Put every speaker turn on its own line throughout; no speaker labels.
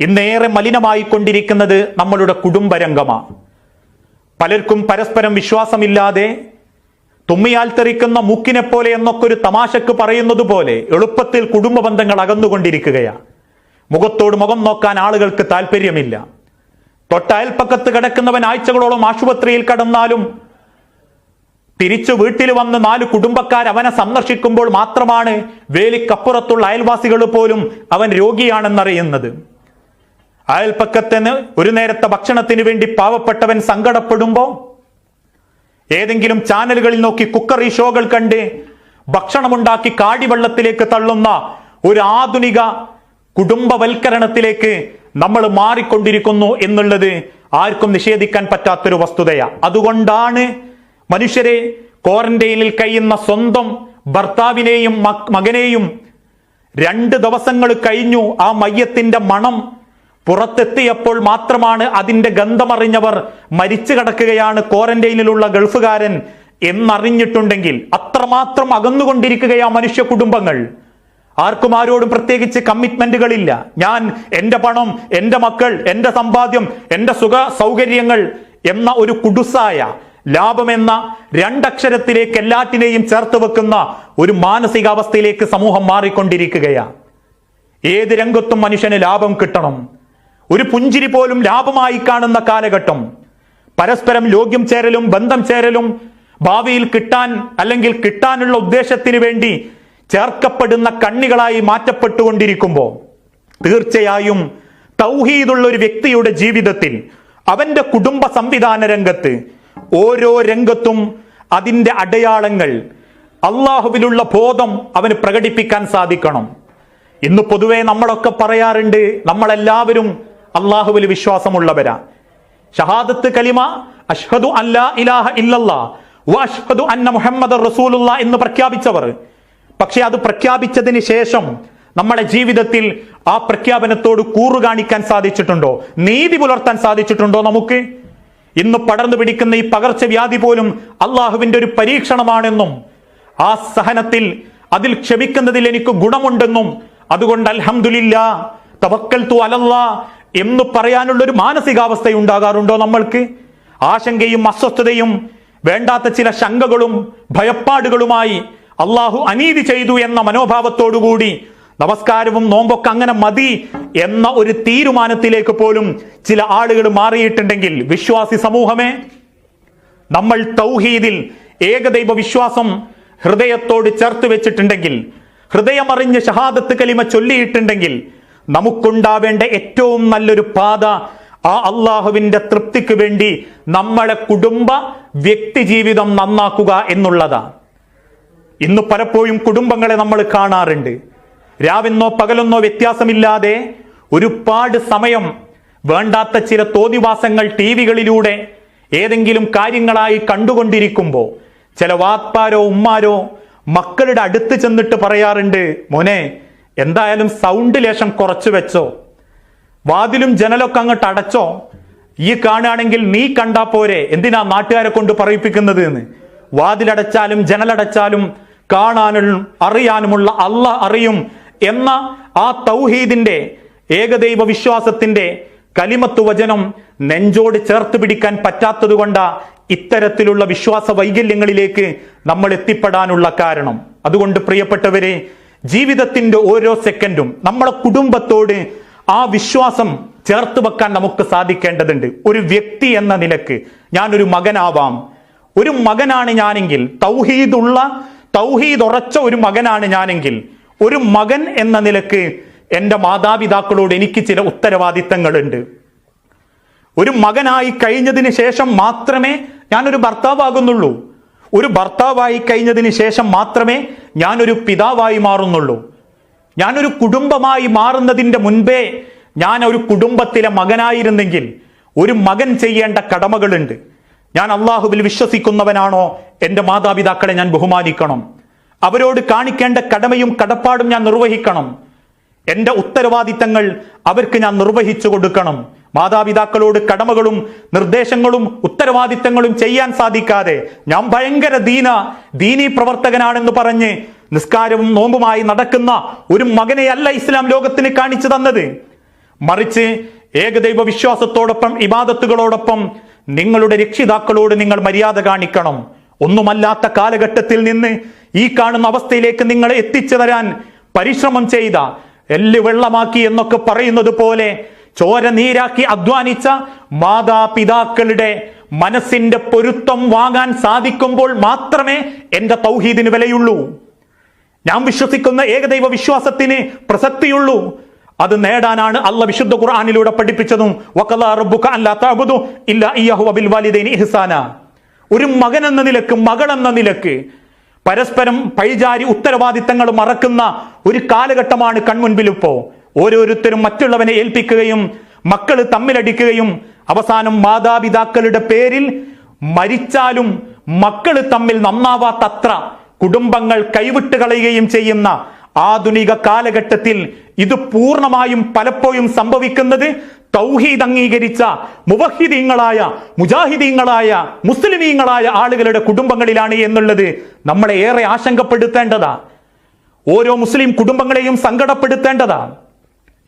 ഇന്നേറെ മലിനമായി കൊണ്ടിരിക്കുന്നത് നമ്മളുടെ കുടുംബരംഗമാണ്. പലർക്കും പരസ്പരം വിശ്വാസമില്ലാതെ തുമ്മിയാൽ തെറിക്കുന്ന മൂക്കിനെ പോലെ എന്നൊക്കെ ഒരു തമാശക്ക് പറയുന്നത് പോലെ എളുപ്പത്തിൽ കുടുംബ ബന്ധങ്ങൾ അകന്നുകൊണ്ടിരിക്കുകയാണ്. മുഖത്തോട് മുഖം നോക്കാൻ ആളുകൾക്ക് താല്പര്യമില്ല തൊട്ടയൽപ്പക്കത്ത് കിടക്കുന്നവൻ ആഴ്ചകളോളം ആശുപത്രിയിൽ കടന്നാലും തിരിച്ചു വീട്ടിൽ വന്ന് നാല് കുടുംബക്കാർ അവനെ സന്ദർശിക്കുമ്പോൾ മാത്രമാണ് വേലിക്കപ്പുറത്തുള്ള അയൽവാസികൾ പോലും അവൻ രോഗിയാണെന്നറിയുന്നത്. അയൽപ്പക്കത്തിന് ഒരു നേരത്തെ ഭക്ഷണത്തിന് വേണ്ടി പാവപ്പെട്ടവൻ സങ്കടപ്പെടുമ്പോ ഏതെങ്കിലും ചാനലുകളിൽ നോക്കി കുക്കറി ഷോകൾ കണ്ട് ഭക്ഷണമുണ്ടാക്കി കാടിവെള്ളത്തിലേക്ക് തള്ളുന്ന ഒരു ആധുനിക കുടുംബവൽക്കരണത്തിലേക്ക് നമ്മൾ മാറിക്കൊണ്ടിരിക്കുന്നു എന്നുള്ളത് ആർക്കും നിഷേധിക്കാൻ പറ്റാത്തൊരു വസ്തുതയാ. അതുകൊണ്ടാണ് മനുഷ്യരെ ക്വാറന്റൈനിൽ കഴിയുന്ന സ്വന്തം ഭർത്താവിനെയും മകനെയും രണ്ട് ദിവസങ്ങൾ കഴിഞ്ഞു ആ മയ്യത്തിന്റെ മണം പുറത്തെത്തിയപ്പോൾ മാത്രമാണ് അതിന്റെ ഗന്ധമറിഞ്ഞവർ മരിച്ചു കിടക്കുകയാണ് ക്വാറന്റൈനിലുള്ള ഗൾഫുകാരൻ എന്നറിഞ്ഞിട്ടുണ്ടെങ്കിൽ. അത്രമാത്രം അകന്നുകൊണ്ടിരിക്കുകയാ മനുഷ്യ കുടുംബങ്ങൾ. ആർക്കും ആരോടും പ്രത്യേകിച്ച് കമ്മിറ്റ്മെന്റുകളില്ല ഞാൻ എന്റെ പണം എന്റെ മക്കൾ എന്റെ സമ്പാദ്യം എന്റെ സുഖ സൗകര്യങ്ങൾ എന്ന ഒരു കുടുസായ എന്ന രണ്ടക്ഷരത്തിലേക്ക് എല്ലാറ്റിനെയും ചേർത്ത് വെക്കുന്ന ഒരു മാനസികാവസ്ഥയിലേക്ക് സമൂഹം മാറിക്കൊണ്ടിരിക്കുകയാണ് ഏത് രംഗത്തും മനുഷ്യന് ലാഭം കിട്ടണം. ഒരു പുഞ്ചിരി പോലും ലാഭമായി കാണുന്ന കാലഘട്ടം. പരസ്പരം ലോഗ്യം ചേരലും ബന്ധം ചേരലും ഭാവിയിൽ കിട്ടാൻ അല്ലെങ്കിൽ കിട്ടാനുള്ള ഉദ്ദേശത്തിന് വേണ്ടി ചേർക്കപ്പെടുന്ന കണ്ണികളായി മാറ്റപ്പെട്ടുകൊണ്ടിരിക്കുമ്പോൾ തീർച്ചയായും തൗഹീദുള്ള ഒരു വ്യക്തിയുടെ ജീവിതത്തിൽ അവന്റെ കുടുംബ സംവിധാന രംഗത്ത് ഓരോ രംഗത്തും അതിന്റെ അടയാളങ്ങൾ അള്ളാഹുവിലുള്ള ബോധം അവന് പ്രകടിപ്പിക്കാൻ സാധിക്കണം. ഇന്ന് പൊതുവെ നമ്മളൊക്കെ പറയാറുണ്ട് നമ്മളെല്ലാവരും അള്ളാഹുവിൽ വിശ്വാസമുള്ളവരാ. ഷഹാദത്ത് കലിമ അഷ്ഹദു അല്ലാ ഇലാഹ ഇല്ലല്ലാ അഷ്ഹദു അന്ന മുഹമ്മദ് റസൂലുള്ള എന്ന് പ്രഖ്യാപിച്ചവർ. പക്ഷെ അത് പ്രഖ്യാപിച്ചതിന് ശേഷം നമ്മുടെ ജീവിതത്തിൽ ആ പ്രഖ്യാപനത്തോട് കൂറു കാണിക്കാൻ സാധിച്ചിട്ടുണ്ടോ? നീതി പുലർത്താൻ സാധിച്ചിട്ടുണ്ടോ നമുക്ക്? ഇന്ന് പടർന്നു പിടിക്കുന്ന ഈ പകർച്ചവ്യാധി പോലും അള്ളാഹുവിന്റെ ഒരു പരീക്ഷണമാണെന്നും ആ സഹനത്തിൽ അതിൽ ക്ഷമിക്കുന്നതിൽ എനിക്ക് ഗുണമുണ്ടെന്നും അതുകൊണ്ട് അൽഹംദുലില്ല തവക്കൽ തു അലല്ലാ എന്ന് പറയാനുള്ളൊരു മാനസികാവസ്ഥ ഉണ്ടാകാറുണ്ടോ നമ്മൾക്ക്? ആശങ്കയും അസ്വസ്ഥതയും വേണ്ടാത്ത ചില ശങ്കകളും ഭയപ്പാടുകളുമായി അള്ളാഹു അനീതി ചെയ്തു എന്ന മനോഭാവത്തോടുകൂടി നമസ്കാരവും നോമ്പൊക്കെ അങ്ങനെ മതി എന്ന ഒരു തീരുമാനത്തിലേക്ക് പോലും ചില ആളുകൾ മാറിയിട്ടുണ്ടെങ്കിൽ വിശ്വാസി സമൂഹമേ നമ്മൾ തൗഹീദിൽ ഏകദൈവ വിശ്വാസം ഹൃദയത്തോട് ചേർത്ത് വെച്ചിട്ടുണ്ടെങ്കിൽ ഹൃദയമറിഞ്ഞ് ഷഹാദത്ത് കലിമ ചൊല്ലിയിട്ടുണ്ടെങ്കിൽ നമുക്കുണ്ടാവേണ്ട ഏറ്റവും നല്ലൊരു പാത ആ അള്ളാഹുവിന്റെ തൃപ്തിക്ക് വേണ്ടി നമ്മളെ കുടുംബ വ്യക്തി ജീവിതം നന്നാക്കുക എന്നുള്ളതാണ് ഇന്ന് പലപ്പോഴും കുടുംബങ്ങളെ നമ്മൾ കാണാറുണ്ട്. രാവെന്നോ പകലെന്നോ വ്യത്യാസമില്ലാതെ ഒരുപാട് സമയം വേണ്ടാത്ത ചില തോതിവാസങ്ങൾ ടി വികളിലൂടെ ഏതെങ്കിലും കാര്യങ്ങളായി കണ്ടുകൊണ്ടിരിക്കുമ്പോൾ ചില വാപ്പാരോ ഉമ്മാരോ മക്കളുടെ അടുത്ത് ചെന്നിട്ട് പറയാറുണ്ട് മോനെ എന്തായാലും സൗണ്ട് ലേശം കുറച്ച് വെച്ചോ. വാതിലും ജനലൊക്കെ അങ്ങോട്ട് അടച്ചോ. ഈ കാണുകയാണെങ്കിൽ നീ കണ്ടാ പോരെ. എന്തിനാ നാട്ടുകാരെ കൊണ്ട് പറയിപ്പിക്കുന്നത് എന്ന്? വാതിലടച്ചാലും ജനലടച്ചാലും കാണാനും അറിയാനുമുള്ള അല്ല അറിയും എന്ന ആ തൗഹീദിന്റെ ഏകദൈവ വിശ്വാസത്തിന്റെ കലിമത്തു വചനം നെഞ്ചോട് ചേർത്ത് പിടിക്കാൻ പറ്റാത്തത് കൊണ്ടാ ഇത്തരത്തിലുള്ള വിശ്വാസ വൈകല്യങ്ങളിലേക്ക് നമ്മൾ എത്തിപ്പെടാനുള്ള കാരണം. അതുകൊണ്ട് പ്രിയപ്പെട്ടവരെ ജീവിതത്തിന്റെ ഓരോ സെക്കൻഡും നമ്മളെ കുടുംബത്തോട് ആ വിശ്വാസം ചേർത്ത് വെക്കാൻ നമുക്ക് സാധിക്കേണ്ടതുണ്ട്. ഒരു വ്യക്തി എന്ന നിലയ്ക്ക് ഞാനൊരു മകനാവാം. ഒരു മകനാണ് ഞാനെങ്കിൽ തൗഹീദുള്ള തൗഹീദ് ഉറച്ച ഒരു മകനാണ് ഞാനെങ്കിൽ ഒരു മകൻ എന്ന നിലയ്ക്ക് എന്റെ മാതാപിതാക്കളോട് എനിക്ക് ചില ഉത്തരവാദിത്തങ്ങളുണ്ട്. ഒരു മകനായി കഴിഞ്ഞതിന് ശേഷം മാത്രമേ ഞാനൊരു ഭർത്താവാകുന്നുള്ളൂ. ഒരു ഭർത്താവായി കഴിഞ്ഞതിന് ശേഷം മാത്രമേ ഞാനൊരു പിതാവായി മാറുന്നുള്ളൂ. ഞാനൊരു കുടുംബമായി മാറുന്നതിന്റെ മുൻപേ ഞാൻ ഒരു കുടുംബത്തിലെ മകനായിരുന്നെങ്കിൽ ഒരു മകൻ ചെയ്യേണ്ട കടമകളുണ്ട്. ഞാൻ അള്ളാഹുവിൽ വിശ്വസിക്കുന്നവനാണോ? എന്റെ മാതാപിതാക്കളെ ഞാൻ ബഹുമാനിക്കണം. അവരോട് കാണിക്കേണ്ട കടമയും കടപ്പാടും ഞാൻ നിർവഹിക്കണം. എന്റെ ഉത്തരവാദിത്തങ്ങൾ അവർക്ക് ഞാൻ നിർവഹിച്ചു കൊടുക്കണം. മാതാപിതാക്കളോട് കടമകളും നിർദ്ദേശങ്ങളും ഉത്തരവാദിത്തങ്ങളും ചെയ്യാൻ സാധിക്കാതെ ഞാൻ ഭയങ്കര ദീന ദീനീ പ്രവർത്തകനാണെന്ന് പറഞ്ഞ് നിസ്കാരവും നോമ്പുമായി നടക്കുന്ന ഒരു മകനെയല്ല ഇസ്ലാം ലോകത്തിന് കാണിച്ചു തന്നത്. മറിച്ച് ഏകദൈവ വിശ്വാസത്തോടൊപ്പം ഇബാദത്തുകളോടൊപ്പം നിങ്ങളുടെ രക്ഷിതാക്കളോട് നിങ്ങൾ മര്യാദ കാണിക്കണം. ഒന്നുമല്ലാത്ത കാലഘട്ടത്തിൽ നിന്ന് ഈ കാണുന്ന അവസ്ഥയിലേക്ക് നിങ്ങളെ എത്തിച്ചു തരാൻ പരിശ്രമം ചെയ്ത എല്ല് വെള്ളമാക്കി എന്നൊക്കെ പറയുന്നത് പോലെ ചോര നീരാക്കി അധ്വാനിച്ച മാതാപിതാക്കളുടെ മനസ്സിന്റെ പൊരുത്തം വാങ്ങാൻ സാധിക്കുമ്പോൾ മാത്രമേ എന്റെ തൗഹീദിന് വിലയുള്ളൂ. ഞാൻ വിശ്വസിക്കുന്ന ഏകദൈവ വിശ്വാസത്തിന് പ്രസക്തിയുള്ളൂ. അത് നേടാനാണ് അല്ല വിശുദ്ധ ഖുർആാനിലൂടെ പഠിപ്പിച്ചതും ഇഹ്സാന. ഒരു മകൻ എന്ന നിലയ്ക്ക് മകൾ എന്ന നിലയ്ക്ക് പരസ്പരം പഴിചാരി ഉത്തരവാദിത്തങ്ങൾ മറക്കുന്ന ഒരു കാലഘട്ടമാണ് കൺമുൻപിൽ ഇപ്പോ ഓരോരുത്തരും മറ്റുള്ളവനെ ഏൽപ്പിക്കുകയും മക്കൾ തമ്മിലടിക്കുകയും അവസാനം മാതാപിതാക്കളുടെ പേരിൽ മരിച്ചാലും മക്കൾ തമ്മിൽ നന്നാവാത്തത്ര കുടുംബങ്ങൾ കൈവിട്ട് കളയുകയും ചെയ്യുന്ന ആധുനിക കാലഘട്ടത്തിൽ ഇത് പൂർണമായും പലപ്പോഴും സംഭവിക്കുന്നത് തൗഹീദ് അംഗീകരിച്ച മുവഹിദീങ്ങളായ മുജാഹിദീങ്ങളായ മുസ്ലിമീങ്ങളായ ആളുകളുടെ കുടുംബങ്ങളിലാണ് എന്നുള്ളത് നമ്മളെ ഏറെ ആശങ്കപ്പെടുത്തേണ്ടതാ ഓരോ മുസ്ലിം കുടുംബങ്ങളെയും സങ്കടപ്പെടുത്തേണ്ടതാ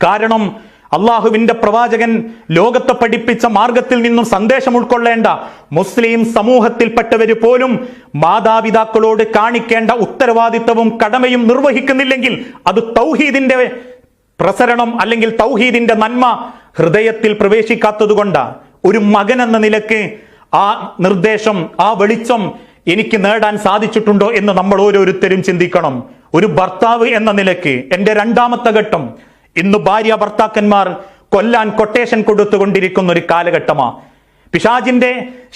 കാരണം അള്ളാഹുവിന്റെ പ്രവാചകൻ ലോകത്തെ പഠിപ്പിച്ച മാർഗത്തിൽ നിന്നും സന്ദേശം ഉൾക്കൊള്ളേണ്ട മുസ്ലിം സമൂഹത്തിൽപ്പെട്ടവര് പോലും മാതാപിതാക്കളോട് കാണിക്കേണ്ട ഉത്തരവാദിത്തവും കടമയും നിർവഹിക്കുന്നില്ലെങ്കിൽ അത് തൗഹീദിന്റെ പ്രസരണം അല്ലെങ്കിൽ തൗഹീദിന്റെ നന്മ ഹൃദയത്തിൽ പ്രവേശിക്കാത്തതുകൊണ്ട്. ഒരു മകൻ എന്ന നിലയ്ക്ക് ആ നിർദ്ദേശം ആ വെളിച്ചം എനിക്ക് നേടാൻ സാധിച്ചിട്ടുണ്ടോ എന്ന് നമ്മൾ ഓരോരുത്തരും ചിന്തിക്കണം. ഒരു ഭർത്താവ് എന്ന നിലയ്ക്ക് എന്റെ രണ്ടാമത്തെ ഘട്ടം ഇന്ന് ഭാര്യ ഭർത്താക്കന്മാർ കൊല്ലാൻ കൊട്ടേഷൻ കൊടുത്തുകൊണ്ടിരിക്കുന്ന ഒരു കാലഘട്ടമാ. പിശാജിന്റെ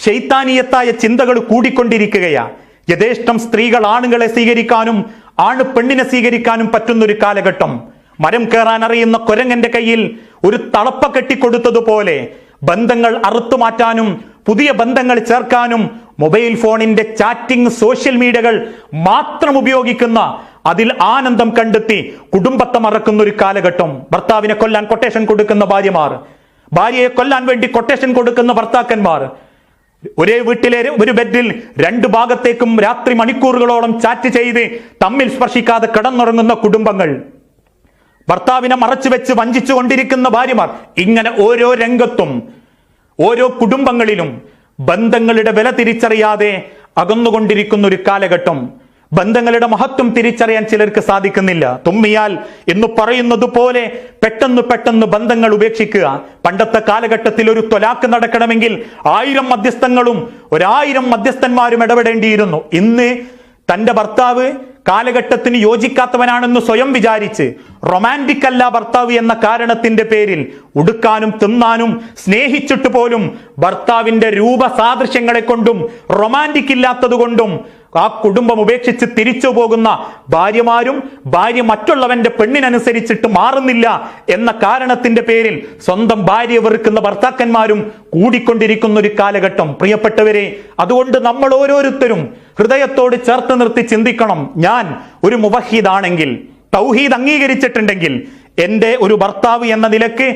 ശൈത്താനീയത്തായ ചിന്തകൾ കൂടിക്കൊണ്ടിരിക്കുകയാ. യഥേഷ്ടം സ്ത്രീകൾ ആണുങ്ങളെ സ്വീകരിക്കാനും ആണ് പെണ്ണിനെ സ്വീകരിക്കാനും പറ്റുന്ന ഒരു കാലഘട്ടം. മരം കയറാൻ അറിയുന്ന കൊരങ്ങന്റെ കയ്യിൽ ഒരു തളപ്പ കെട്ടിക്കൊടുത്തതുപോലെ ബന്ധങ്ങൾ അറുത്തു മാറ്റാനും പുതിയ ബന്ധങ്ങൾ ചേർക്കാനും മൊബൈൽ ഫോണിന്റെ ചാറ്റിംഗ് സോഷ്യൽ മീഡിയകൾ മാത്രം ഉപയോഗിക്കുന്ന അതിൽ ആനന്ദം കണ്ടെത്തി കുടുംബത്തെ മറക്കുന്ന ഒരു കാലഘട്ടം. ഭർത്താവിനെ കൊല്ലാൻ കൊട്ടേഷൻ കൊടുക്കുന്ന ഭാര്യമാർ ഭാര്യയെ കൊല്ലാൻ വേണ്ടി കൊട്ടേഷൻ കൊടുക്കുന്ന ഭർത്താക്കന്മാർ. ഒരേ വീട്ടിലെ ഒരു ബെഡിൽ രണ്ട് ഭാഗത്തേക്കും രാത്രി മണിക്കൂറുകളോളം ചാറ്റ് ചെയ്ത് തമ്മിൽ സ്പർശിക്കാതെ കിടന്നുറങ്ങുന്ന കുടുംബങ്ങൾ. ഭർത്താവിനെ മറച്ചു വെച്ച് വഞ്ചിച്ചു കൊണ്ടിരിക്കുന്ന ഭാര്യമാർ ഇങ്ങനെ ഓരോ രംഗത്തും ഓരോ കുടുംബങ്ങളിലും ബന്ധങ്ങളുടെ വില തിരിച്ചറിയാതെ അകന്നുകൊണ്ടിരിക്കുന്ന ഒരു കാലഘട്ടം. ബന്ധങ്ങളുടെ മഹത്വം തിരിച്ചറിയാൻ ചിലർക്ക് സാധിക്കുന്നില്ല. തുമ്മിയാൽ എന്ന് പറയുന്നത് പോലെ പെട്ടെന്ന് പെട്ടെന്ന് ബന്ധങ്ങൾ ഉപേക്ഷിക്കുക. പണ്ടത്തെ കാലഘട്ടത്തിൽ ഒരു തൊലാക്ക് നടക്കണമെങ്കിൽ ആയിരം മധ്യസ്ഥങ്ങളും ഒരായിരം മധ്യസ്ഥന്മാരും ഇടപെടേണ്ടിയിരുന്നു. ഇന്ന് തന്റെ ഭർത്താവ് കാലഘട്ടത്തിന് യോജിക്കാത്തവനാണെന്ന് സ്വയം വിചാരിച്ച് റൊമാന്റിക് അല്ല ഭർത്താവ് എന്ന കാരണത്തിന്റെ പേരിൽ ഉടുക്കാനും തിന്നാനും സ്നേഹിച്ചിട്ട് പോലും ഭർത്താവിന്റെ രൂപസാദൃശ്യങ്ങളെ കൊണ്ടും റൊമാന്റിക് ഇല്ലാത്തത് കൊണ്ടും ആ കുടുംബം ഉപേക്ഷിച്ച് തിരിച്ചു പോകുന്ന ഭാര്യമാരും ഭാര്യ മറ്റുള്ളവന്റെ പെണ്ണിനനുസരിച്ചിട്ട് മാറുന്നില്ല എന്ന കാരണത്തിന്റെ പേരിൽ സ്വന്തം ഭാര്യ വെറുക്കുന്ന ഭർത്താക്കന്മാരും കൂടിക്കൊണ്ടിരിക്കുന്ന ഒരു കാലഘട്ടം. പ്രിയപ്പെട്ടവരെ അതുകൊണ്ട് നമ്മൾ ഓരോരുത്തരും ഹൃദയത്തോട് ചേർത്ത് നിർത്തി ചിന്തിക്കണം. ഞാൻ ഒരു മുവഹീദാണെങ്കിൽ തൗഹീദ് അംഗീകരിച്ചിട്ടുണ്ടെങ്കിൽ എന്റെ ഒരു ഭർത്താവ് എന്ന നിലയ്ക്ക്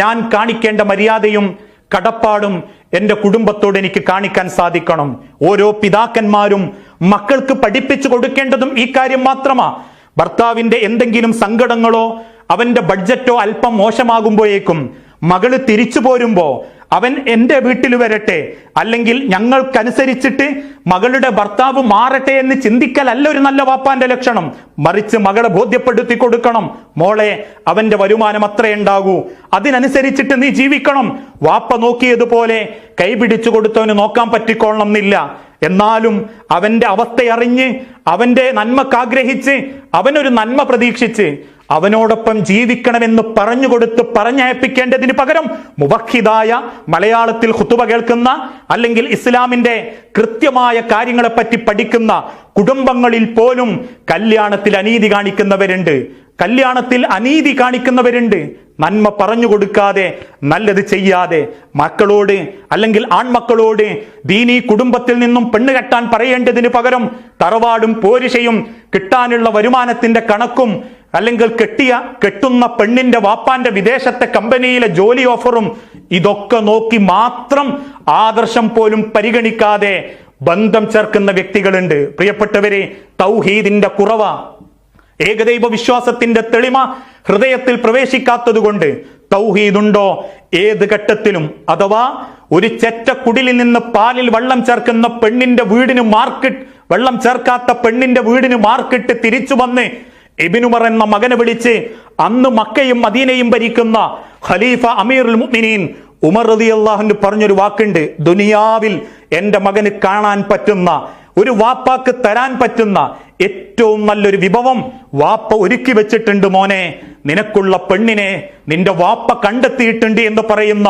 ഞാൻ കാണിക്കേണ്ട മര്യാദയും കടപ്പാടും എന്റെ കുടുംബത്തോട് എനിക്ക് കാണിക്കാൻ സാധിക്കണം. ഓരോ പിതാക്കന്മാരും മക്കൾക്ക് പഠിപ്പിച്ചു കൊടുക്കേണ്ടതും ഈ കാര്യം മാത്രമാ. ഭർത്താവിന്റെ എന്തെങ്കിലും സങ്കടങ്ങളോ അവന്റെ ബഡ്ജറ്റോ അല്പം മോശമാകുമ്പോഴേക്കും മകൾ തിരിച്ചു പോരുമ്പോ അവൻ എന്റെ വീട്ടിൽ വരട്ടെ അല്ലെങ്കിൽ ഞങ്ങൾക്കനുസരിച്ചിട്ട് മകളുടെ ഭർത്താവ് മാറട്ടെ എന്ന് ചിന്തിക്കലല്ല ഒരു നല്ല വാപ്പാന്റെ ലക്ഷണം. മറിച്ച് മകളെ ബോധ്യപ്പെടുത്തി കൊടുക്കണം. മോളെ അവന്റെ വരുമാനം അത്രേ ഉണ്ടാകൂ. അതിനനുസരിച്ചിട്ട് നീ ജീവിക്കണം. വാപ്പ നോക്കിയതുപോലെ കൈപിടിച്ചു കൊടുത്തവന് നോക്കാൻ പറ്റിക്കൊള്ളണം എന്നില്ല എന്നാലും അവന്റെ അവസ്ഥയറിഞ്ഞ് അവന്റെ നന്മക്കാഗ്രഹിച്ച് അവനൊരു നന്മ പ്രതീക്ഷിച്ച് അവനോടൊപ്പം ജീവിക്കണമെന്ന് പറഞ്ഞുകൊടുത്ത് പറഞ്ഞയപ്പിക്കേണ്ടതിന് പകരം മുബഖിതായ മലയാളത്തിൽ ഹുത്തുബ കേൾക്കുന്ന അല്ലെങ്കിൽ ഇസ്ലാമിന്റെ കൃത്യമായ കാര്യങ്ങളെപ്പറ്റി പഠിക്കുന്ന കുടുംബങ്ങളിൽ പോലും കല്യാണത്തിൽ അനീതി കാണിക്കുന്നവരുണ്ട്. കല്യാണത്തിൽ അനീതി കാണിക്കുന്നവരുണ്ട്. നന്മ പറഞ്ഞു കൊടുക്കാതെ നല്ലത് ചെയ്യാതെ മക്കളോട് അല്ലെങ്കിൽ ആൺമക്കളോട് ദീനി കുടുംബത്തിൽ നിന്നും പെണ്ണ് കെട്ടാൻ പറയേണ്ടതിന് പകരം തറവാടും പോരിശയും കിട്ടാനുള്ള വരുമാനത്തിന്റെ കണക്കും അല്ലെങ്കിൽ കെട്ടിയ കെട്ടുന്ന പെണ്ണിന്റെ വാപ്പാന്റെ വിദേശത്തെ കമ്പനിയിലെ ജോലി ഓഫറും ഇതൊക്കെ നോക്കി മാത്രം ആദർശം പോലും പരിഗണിക്കാതെ ബന്ധം ചേർക്കുന്ന വ്യക്തികളുണ്ട്. പ്രിയപ്പെട്ടവരെ തൗഹീദിന്റെ കുറവ. ഏകദൈവ വിശ്വാസത്തിന്റെ തെളിമ ഹൃദയത്തിൽ പ്രവേശിക്കാത്തതുകൊണ്ട് തൗഹീദുണ്ടോ? ഏത് ഘട്ടത്തിലും അഥവാ ഒരു ചെറ്റ കുടിലിൽ നിന്ന് പാലിൽ വെള്ളം ചേർക്കുന്ന പെണ്ണിന്റെ വീടിന് മാർക്കിട്ട് വെള്ളം ചേർക്കാത്ത പെണ്ണിന്റെ വീടിന് മാർക്കിട്ട് തിരിച്ചു വന്ന് എബിനുമർ എന്ന മകനെ വിളിച്ച് അന്ന് മക്കയും മദീനയും ഭരിക്കുന്ന ഖലീഫ അമീർ മുഅ്മിനീൻ ഉമർ റതി അള്ളാഹുന് പറഞ്ഞൊരു വാക്കുണ്ട്. ദുനിയാവിൽ എന്റെ മകന് കാണാൻ പറ്റുന്ന ഒരു വാപ്പാക്ക് തരാൻ പറ്റുന്ന ഏറ്റവും നല്ലൊരു വിഭവം വാപ്പ ഒരുക്കി വെച്ചിട്ടുണ്ട് മോനെ. നിനക്കുള്ള പെണ്ണിനെ നിന്റെ വാപ്പ കണ്ടെത്തിയിട്ടുണ്ട് എന്ന് പറയുന്ന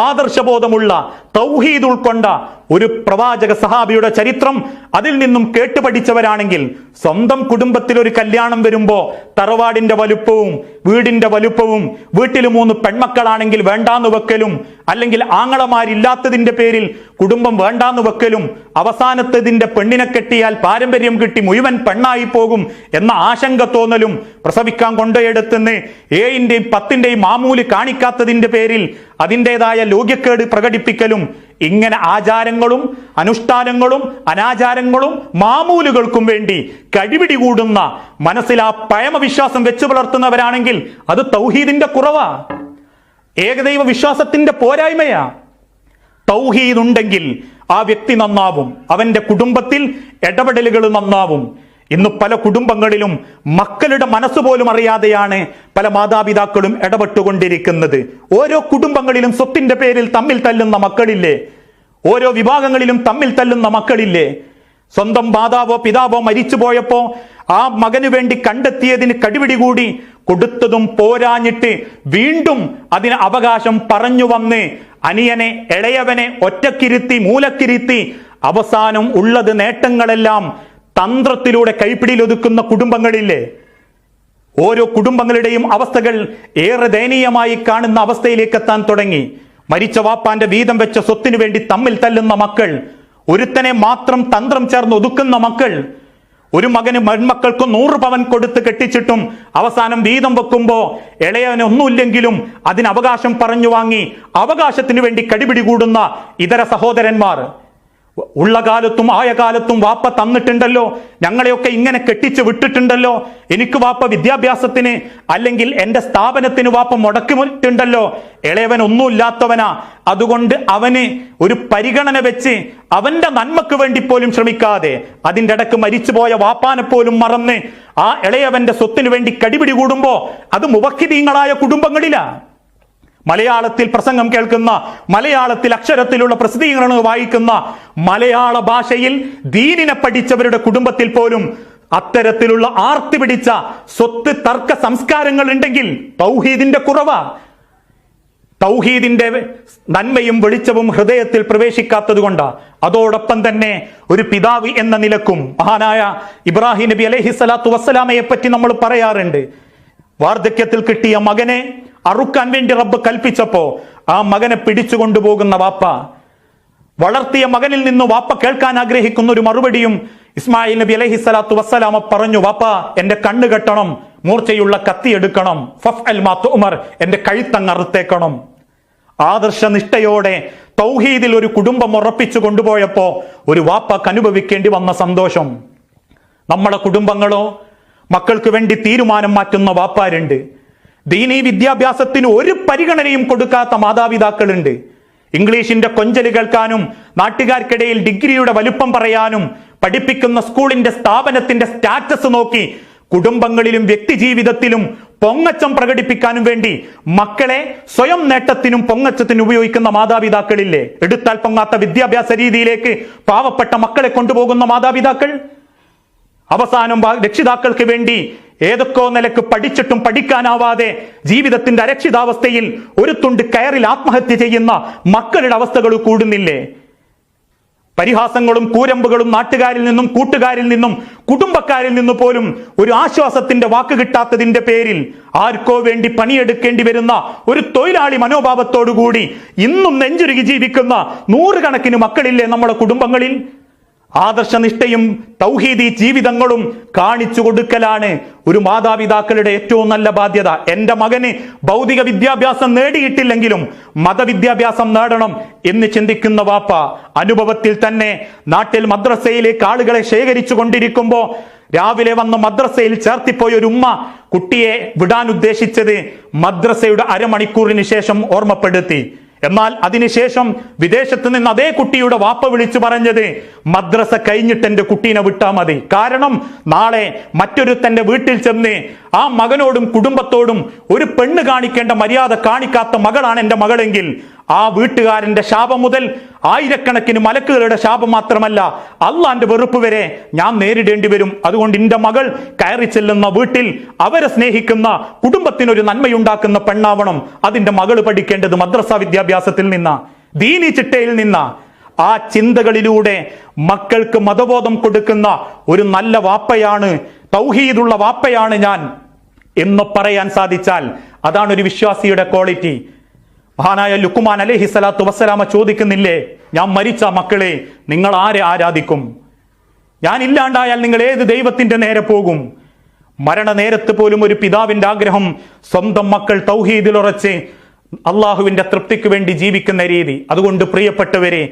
ആദർശബോധമുള്ള തൗഹീദ് ഉൾക്കൊണ്ട ഒരു പ്രവാചക സഹാബിയുടെ ചരിത്രം അതിൽ നിന്നും കേട്ടുപഠിച്ചവരാണെങ്കിൽ സ്വന്തം കുടുംബത്തിൽ ഒരു കല്യാണം വരുമ്പോ തറവാടിന്റെ വലുപ്പവും വീടിന്റെ വലുപ്പവും വീട്ടിൽ മൂന്ന് പെൺമക്കളാണെങ്കിൽ വേണ്ടാന്ന് വെക്കലും അല്ലെങ്കിൽ ആങ്ങളമാരില്ലാത്തതിന്റെ പേരിൽ കുടുംബം വേണ്ടാന്ന് വെക്കലും അവസാനത്തതിന്റെ പെണ്ണിനെ കെട്ടിയാൽ പാരമ്പര്യം കിട്ടി മുഴുവൻ പെണ്ണായി പോകും എന്ന ആശങ്ക തോന്നലും പ്രസവിക്കാൻ കൊണ്ടുപോയെടുത്തുനിന്ന് ഏഴിന്റെയും പത്തിന്റെയും മാമൂൽ കാണിക്കാത്തതിന്റെ പേരിൽ അതിന്റെതായ ലോക്യക്കേട് പ്രകടിപ്പിക്കലും ഇങ്ങനെ ആചാരങ്ങളും അനുഷ്ഠാനങ്ങളും അനാചാരങ്ങളും മാമൂലുകൾക്കും വേണ്ടി കഴിപിടി കൂടുന്ന മനസ്സിൽ ആ പഴമവിശ്വാസം വെച്ചു പുലർത്തുന്നവരാണെങ്കിൽ അത് തൗഹീദിന്റെ കുറവാ. ഏകദൈവ വിശ്വാസത്തിന്റെ പോരായ്മയാ. തൗഹീദ് ഉണ്ടെങ്കിൽ ആ വ്യക്തി നന്നാവും അവന്റെ കുടുംബത്തിൽ ഇടപെടലുകൾ നന്നാവും. ഇന്ന് പല കുടുംബങ്ങളിലും മക്കളുടെ മനസ്സ് പോലും അറിയാതെയാണ് പല മാതാപിതാക്കളും ഇടപെട്ടുകൊണ്ടിരിക്കുന്നത്. ഓരോ കുടുംബങ്ങളിലും സ്വത്തിന്റെ പേരിൽ തമ്മിൽ തല്ലുന്ന മക്കളില്ലേ? ഓരോ വിഭാഗങ്ങളിലും തമ്മിൽ തല്ലുന്ന മക്കളില്ലേ? സ്വന്തം മാതാവോ പിതാവോ മരിച്ചു പോയപ്പോ ആ മകനു വേണ്ടി കണ്ടെത്തിയതിന് കടിപിടി കൂടി കൊടുത്തതും പോരാഞ്ഞിട്ട് വീണ്ടും അതിന് അവകാശം പറഞ്ഞു വന്ന് അനിയനെ ഇളയവനെ ഒറ്റക്കിരുത്തി മൂലക്കിരുത്തി അവസാനം ഉള്ളത് നേട്ടങ്ങളെല്ലാം തന്ത്രത്തിലൂടെ കൈപ്പിടിയിൽ ഒതുക്കുന്ന കുടുംബങ്ങളില്ലേ? ഓരോ കുടുംബങ്ങളുടെയും അവസ്ഥകൾ ഏറെ ദയനീയമായി കാണുന്ന അവസ്ഥയിലേക്ക് എത്താൻ തുടങ്ങി. മരിച്ച വാപ്പാന്റെ വീതം വെച്ച സ്വത്തിനു വേണ്ടി തമ്മിൽ തല്ലുന്ന മക്കൾ ഒരുത്തനെ മാത്രം തന്ത്രം ചേർന്ന് ഒതുക്കുന്ന മക്കൾ ഒരു മകന് മൺമക്കൾക്ക് നൂറ് പവൻ കൊടുത്ത് കെട്ടിച്ചിട്ടും അവസാനം വീതം വെക്കുമ്പോൾ ഇളയവന് ഒന്നുമില്ലെങ്കിലും അതിന് അവകാശം പറഞ്ഞു വാങ്ങി അവകാശത്തിനു വേണ്ടി കടിപിടി കൂടുന്ന ഇതര സഹോദരന്മാർ. ഉള്ള കാലത്തും ആയ കാലത്തും വാപ്പ തന്നിട്ടുണ്ടല്ലോ. ഞങ്ങളെയൊക്കെ ഇങ്ങനെ കെട്ടിച്ചു വിട്ടിട്ടുണ്ടല്ലോ. എനിക്ക് വാപ്പ വിദ്യാഭ്യാസത്തിന് അല്ലെങ്കിൽ എന്റെ സ്ഥാപനത്തിന് വാപ്പ മുടക്കിട്ടുണ്ടല്ലോ ഇളയവൻ ഒന്നുമില്ലാത്തവനാ. അതുകൊണ്ട് അവന് ഒരു പരിഗണന വെച്ച് അവന്റെ നന്മക്ക് വേണ്ടി പോലും ശ്രമിക്കാതെ അതിന്റെ ഇടയ്ക്ക് മരിച്ചുപോയ വാപ്പാനെ പോലും മറന്ന് ആ ഇളയവന്റെ സ്വത്തിന് വേണ്ടി കടിപിടി കൂടുമ്പോ അത് മുവക്കിതീങ്ങളായ കുടുംബങ്ങളിലാ. മലയാളത്തിൽ പ്രസംഗം കേൾക്കുന്ന മലയാളത്തിൽ അക്ഷരത്തിലുള്ള പ്രസിദ്ധീകരണങ്ങൾ വായിക്കുന്ന മലയാള ഭാഷയിൽ ദീനിനെ പഠിച്ചവരുടെ കുടുംബത്തിൽ പോലും അത്തരത്തിലുള്ള ആർത്തി പിടിച്ച സ്വത്ത് തർക്ക സംസ്കാരങ്ങൾ ഉണ്ടെങ്കിൽ തൗഹീദിന്റെ കുറവ. തൗഹീദിന്റെ നന്മയും വെളിച്ചവും ഹൃദയത്തിൽ പ്രവേശിക്കാത്തത് കൊണ്ട്. അതോടൊപ്പം തന്നെ ഒരു പിതാവ് എന്ന നിലക്കും മഹാനായ ഇബ്രാഹിം നബി അലഹി സ്വലാത്തു വസ്സലാമയെ പറ്റി നമ്മൾ പറയാറുണ്ട്. വാർദ്ധക്യത്തിൽ കിട്ടിയ മകനെ അറുക്കാൻ വേണ്ടി റബ്ബ് കൽപ്പിച്ചപ്പോ ആ മകനെ പിടിച്ചു കൊണ്ടുപോകുന്ന വാപ്പ വളർത്തിയ മകനിൽ നിന്ന് വാപ്പ കേൾക്കാൻ ആഗ്രഹിക്കുന്ന ഒരു മറുപടിയും ഇസ്മായിൽ നബി അലഹി സ്വലാത്തു വസ്സലാമ പറഞ്ഞു വാപ്പ എന്റെ കണ്ണ് കെട്ടണം മൂർച്ചയുള്ള കത്തി എടുക്കണം ഫഫ് അൽ മാത്തു ഉമർ എന്റെ കഴുത്തങ്ങ് അറുത്തേക്കണം. ആദർശനിഷ്ഠയോടെ തൗഹീദിൽ ഒരു കുടുംബം ഉറപ്പിച്ചു കൊണ്ടുപോയപ്പോ ഒരു വാപ്പക്ക് അനുഭവിക്കേണ്ടി വന്ന സന്തോഷം. നമ്മളെ കുടുംബങ്ങളോ മക്കൾക്ക് വേണ്ടി തീരുമാനം മാറ്റുന്ന വാപ്പാരുണ്ട്. ദീനീ വിദ്യാഭ്യാസത്തിന് ഒരു പരിഗണനയും കൊടുക്കാത്ത മാതാപിതാക്കളുണ്ട്. ഇംഗ്ലീഷിന്റെ കൊഞ്ചൽ കേൾക്കാനും നാട്ടുകാർക്കിടയിൽ ഡിഗ്രിയുടെ വലുപ്പം പറയാനും പഠിപ്പിക്കുന്ന സ്കൂളിന്റെ സ്ഥാപനത്തിന്റെ സ്റ്റാറ്റസ് നോക്കി കുടുംബങ്ങളിലും വ്യക്തിജീവിതത്തിലും പൊങ്ങച്ചം പ്രകടിപ്പിക്കാനും വേണ്ടി മക്കളെ സ്വയം നേട്ടത്തിനും പൊങ്ങച്ചത്തിനും ഉപയോഗിക്കുന്ന മാതാപിതാക്കളില്ലേ? എടുത്താൽ പൊങ്ങാത്ത വിദ്യാഭ്യാസ രീതിയിലേക്ക് പാവപ്പെട്ട മക്കളെ കൊണ്ടുപോകുന്ന മാതാപിതാക്കൾ? അവസാനം രക്ഷിതാക്കൾക്ക് വേണ്ടി ഏതൊക്കെയോ നിലയ്ക്ക് പഠിച്ചിട്ടും പഠിക്കാനാവാതെ ജീവിതത്തിന്റെ അരക്ഷിതാവസ്ഥയിൽ ഒരു തുണ്ട് കയറിൽ ആത്മഹത്യ ചെയ്യുന്ന മക്കളുടെ അവസ്ഥകൾ കൂടുന്നില്ലേ? പരിഹാസങ്ങളും കൂരമ്പുകളും നാട്ടുകാരിൽ നിന്നും കൂട്ടുകാരിൽ നിന്നും കുടുംബക്കാരിൽ നിന്ന് പോലും ഒരു ആശ്വാസത്തിന്റെ വാക്ക് കിട്ടാത്തതിന്റെ പേരിൽ ആർക്കോ വേണ്ടി പണിയെടുക്കേണ്ടി വരുന്ന ഒരു തൊഴിലാളി മനോഭാവത്തോടുകൂടി ഇന്നും നെഞ്ചുരുകി ജീവിക്കുന്ന നൂറുകണക്കിന് മക്കളില്ലേ നമ്മുടെ കുടുംബങ്ങളിൽ? ആദർശനിഷ്ഠയും തൗഹീദി ജീവിതങ്ങളും കാണിച്ചു കൊടുക്കലാണ് ഒരു മാതാപിതാക്കളുടെ ഏറ്റവും നല്ല ബാധ്യത. എന്റെ മകന് ഭൗതിക വിദ്യാഭ്യാസം നേടിയിട്ടില്ലെങ്കിലും മതവിദ്യാഭ്യാസം നേടണം എന്ന് ചിന്തിക്കുന്ന വാപ്പ അനുഭവത്തിൽ തന്നെ നാട്ടിൽ മദ്രസയിലേക്ക് ആളുകളെ ശേഖരിച്ചു കൊണ്ടിരിക്കുമ്പോൾ രാവിലെ വന്ന് മദ്രസയിൽ ചേർത്തിപ്പോയ ഒരു ഉമ്മ കുട്ടിയെ വിടാൻ ഉദ്ദേശിച്ചത് മദ്രസയുടെ അരമണിക്കൂറിന് ശേഷം ഓർമ്മപ്പെടുത്തി. എന്നാൽ അതിനുശേഷം വിദേശത്ത് നിന്ന് അതേ കുട്ടിയുടെ വാപ്പ വിളിച്ചു പറഞ്ഞത് മദ്രസ കഴിഞ്ഞിട്ട് എന്റെ കുട്ടീനെ വിട്ടാൽ മതി. കാരണം നാളെ മറ്റൊരുത്തന്റെ വീട്ടിൽ ചെന്ന് ആ മകനോടും കുടുംബത്തോടും ഒരു പെണ്ണ് കാണിക്കേണ്ട മര്യാദ കാണിക്കാത്ത മകളാണ് എന്റെ മകളെങ്കിൽ ആ വീട്ടുകാരന്റെ ശാപം മുതൽ ആയിരക്കണക്കിന് മലക്കുകളുടെ ശാപം മാത്രമല്ല അള്ളാന്റെ വെറുപ്പ് വരെ ഞാൻ നേരിടേണ്ടി വരും. അതുകൊണ്ട് എന്റെ മകൾ കയറി ചെല്ലുന്ന വീട്ടിൽ അവരെ സ്നേഹിക്കുന്ന കുടുംബത്തിനൊരു നന്മയുണ്ടാക്കുന്ന പെണ്ണാവണം അതിന്റെ മകൾ പഠിക്കേണ്ടത് മദ്രസ വിദ്യാഭ്യാസത്തിൽ നിന്ന ദീനി ചിട്ടയിൽ നിന്ന. ആ ചിന്തകളിലൂടെ മക്കൾക്ക് മതബോധം കൊടുക്കുന്ന ഒരു നല്ല വാപ്പയാണ് തൗഹീദുള്ള വാപ്പയാണ് ഞാൻ എന്ന് പറയാൻ സാധിച്ചാൽ അതാണ് ഒരു വിശ്വാസിയുടെ ക്വാളിറ്റി മഹാനായ ലുക്കുമാൻ അലഹി സ്വലാത്തു വസ്സലാമ ചോദിക്കുന്നില്ലേ? ഞാൻ മരിച്ച മക്കളെ നിങ്ങൾ ആരെ ആരാധിക്കും? ഞാൻ ഇല്ലാണ്ടായാൽ നിങ്ങൾ ഏത് ദൈവത്തിന്റെ നേരെ പോകും? മരണനേരത്ത് പോലും ഒരു പിതാവിന്റെ ആഗ്രഹം സ്വന്തം മക്കൾ തൗഹീദിലുറച്ച് അള്ളാഹുവിന്റെ തൃപ്തിക്ക് വേണ്ടി ജീവിക്കുന്ന രീതി. അതുകൊണ്ട് പ്രിയപ്പെട്ടവരെ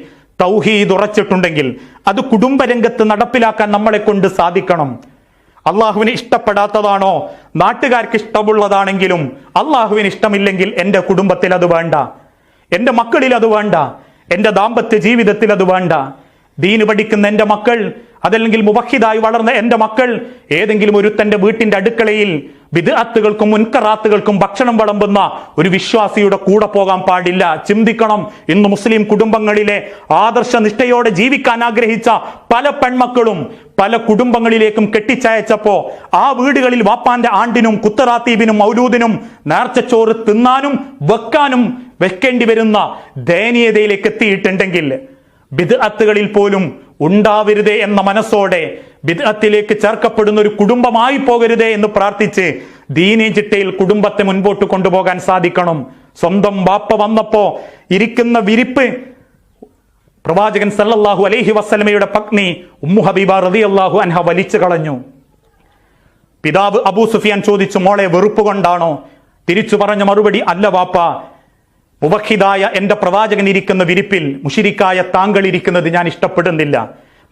തൗഹീദ് ഉറച്ചിട്ടുണ്ടെങ്കിൽ അത് കുടുംബരംഗത്ത് നടപ്പിലാക്കാൻ നമ്മളെ കൊണ്ട് സാധിക്കണം. അള്ളാഹുവിന് ഇഷ്ടപ്പെടാത്തതാണോ? നാട്ടുകാർക്ക് ഇഷ്ടമുള്ളതാണെങ്കിലും അള്ളാഹുവിന് ഇഷ്ടമില്ലെങ്കിൽ എന്റെ കുടുംബത്തിൽ അത് വേണ്ട. എന്റെ മക്കളിൽ അത് വേണ്ട. എന്റെ ദാമ്പത്യ ജീവിതത്തിൽ അത് വേണ്ട. ദീന് പഠിക്കുന്ന എന്റെ മക്കൾ അതല്ലെങ്കിൽ മുബഹിദായി വളർന്ന എന്റെ മക്കൾ ഏതെങ്കിലും ഒരുത്തന്റെ വീട്ടിന്റെ അടുക്കളയിൽ വിദാത്തുകൾക്കും മുൻകറാത്തുകൾക്കും ഭക്ഷണം വിളമ്പുന്ന ഒരു വിശ്വാസിയുടെ കൂടെ പോകാൻ പാടില്ല. ചിന്തിക്കണം. ഇന്ന് മുസ്ലിം കുടുംബങ്ങളിലെ ആദർശ നിഷ്ഠയോടെ ജീവിക്കാൻ ആഗ്രഹിച്ച പല പെൺമക്കളും പല കുടുംബങ്ങളിലേക്കും കെട്ടിച്ചയച്ചപ്പോ ആ വീടുകളിൽ വാപ്പാന്റെ ആണ്ടിനും കുത്തറാത്തീബിനും മൗലൂദിനും നേർച്ചച്ചോറ് തിന്നാനും വെക്കാനും വെക്കേണ്ടി വരുന്ന ദയനീയതയിലേക്ക് എത്തിയിട്ടുണ്ടെങ്കിൽ ബിദ്അത്തുകളിൽ പോലും ഉണ്ടാവരുതേ എന്ന മനസ്സോടെ ബിദ്അത്തിലേക്ക് ചേർക്കപ്പെടുന്ന ഒരു കുടുംബമായി പോകരുതേ എന്ന് പ്രാർത്ഥിച്ച് ദീനി ചിട്ടയിൽ കുടുംബത്തെ മുൻപോട്ട് കൊണ്ടുപോകാൻ സാധിക്കണം. സ്വന്തം വാപ്പ വന്നപ്പോ ഇരിക്കുന്ന വിരിപ്പ് പ്രവാചകൻ സല്ലല്ലാഹു അലൈഹി വസ്ലമയുടെ പത്നി ഉമ്മു ഹബീബ റതി അള്ളാഹു അൻഹ വലിച്ചു കളഞ്ഞു. പിതാവ് അബൂ സുഫിയാൻ ചോദിച്ചു മോളെ വെറുപ്പ് കൊണ്ടാണോ? തിരിച്ചു പറഞ്ഞ മറുപടി അല്ല വാപ്പ. മുബഹിദായ എന്റെ പ്രവാചകൻ ഇരിക്കുന്ന വിരിപ്പിൽ മുഷിരിക്കായ താങ്കൾ ഇരിക്കുന്നത് ഞാൻ ഇഷ്ടപ്പെടുന്നില്ല.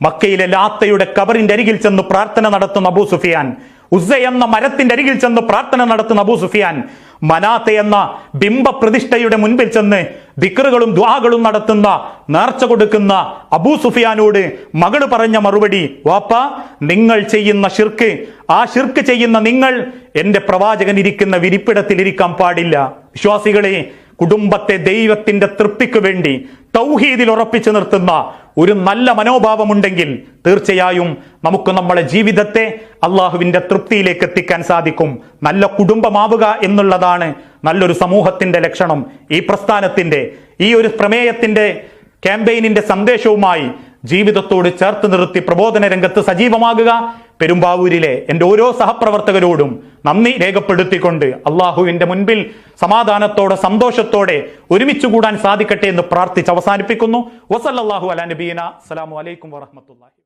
മക്കയിലെ ലാത്തയുടെ കബറിന്റെ അരികിൽ ചെന്ന് പ്രാർത്ഥന നടത്തുന്ന അബൂ സുഫിയാൻ ഉസ്സ എന്ന മരത്തിന്റെ അരികിൽ ചെന്ന് പ്രാർത്ഥന നടത്തുന്ന അബൂ സുഫിയാൻ മനാത്ത എന്ന ബിംബ പ്രതിഷ്ഠയുടെ മുൻപിൽ ചെന്ന് ദിക്റുകളും ദ്വാകളും നടത്തുന്ന നേർച്ച കൊടുക്കുന്ന അബൂ സുഫിയാനോട് മകൾ പറഞ്ഞ മറുപടി വാപ്പ നിങ്ങൾ ചെയ്യുന്ന ഷിർക്ക് ആ ഷിർക്ക് ചെയ്യുന്ന നിങ്ങൾ എന്റെ പ്രവാചകൻ ഇരിക്കുന്ന വിരിപ്പിടത്തിൽ ഇരിക്കാൻ പാടില്ല. വിശ്വാസികളെ കുടുംബത്തെ ദൈവത്തിന്റെ തൃപ്തിക്ക് വേണ്ടി തൗഹീദിൽ ഉറപ്പിച്ചു നിർത്തുന്ന ഒരു നല്ല മനോഭാവമുണ്ടെങ്കിൽ തീർച്ചയായും നമുക്ക് നമ്മുടെ ജീവിതത്തെ അള്ളാഹുവിന്റെ തൃപ്തിയിലേക്ക് എത്തിക്കാൻ സാധിക്കും. നല്ല കുടുംബമാവുക എന്നുള്ളതാണ് നല്ലൊരു സമൂഹത്തിന്റെ ലക്ഷണം. ഈ പ്രസ്ഥാനത്തിന്റെ ഈ ഒരു പ്രമേയത്തിന്റെ ക്യാമ്പയിനിന്റെ സന്ദേശവുമായി ജീവിതത്തോട് ചേർത്ത് നിർത്തി പ്രബോധന രംഗത്ത് സജീവമാകുക. പെരുമ്പാവൂരിലെ എന്റെ ഓരോ സഹപ്രവർത്തകരോടും നന്ദി രേഖപ്പെടുത്തിക്കൊണ്ട് അള്ളാഹുവിന്റെ മുൻപിൽ സമാധാനത്തോടെ സന്തോഷത്തോടെ ഒരുമിച്ച് കൂടാൻ സാധിക്കട്ടെ എന്ന് പ്രാർത്ഥിച്ച് അവസാനിപ്പിക്കുന്നു. വസല്ലാഹു അല നബീന. അസ്സലാമു അലൈക്കും വറഹമത്തുള്ളാഹി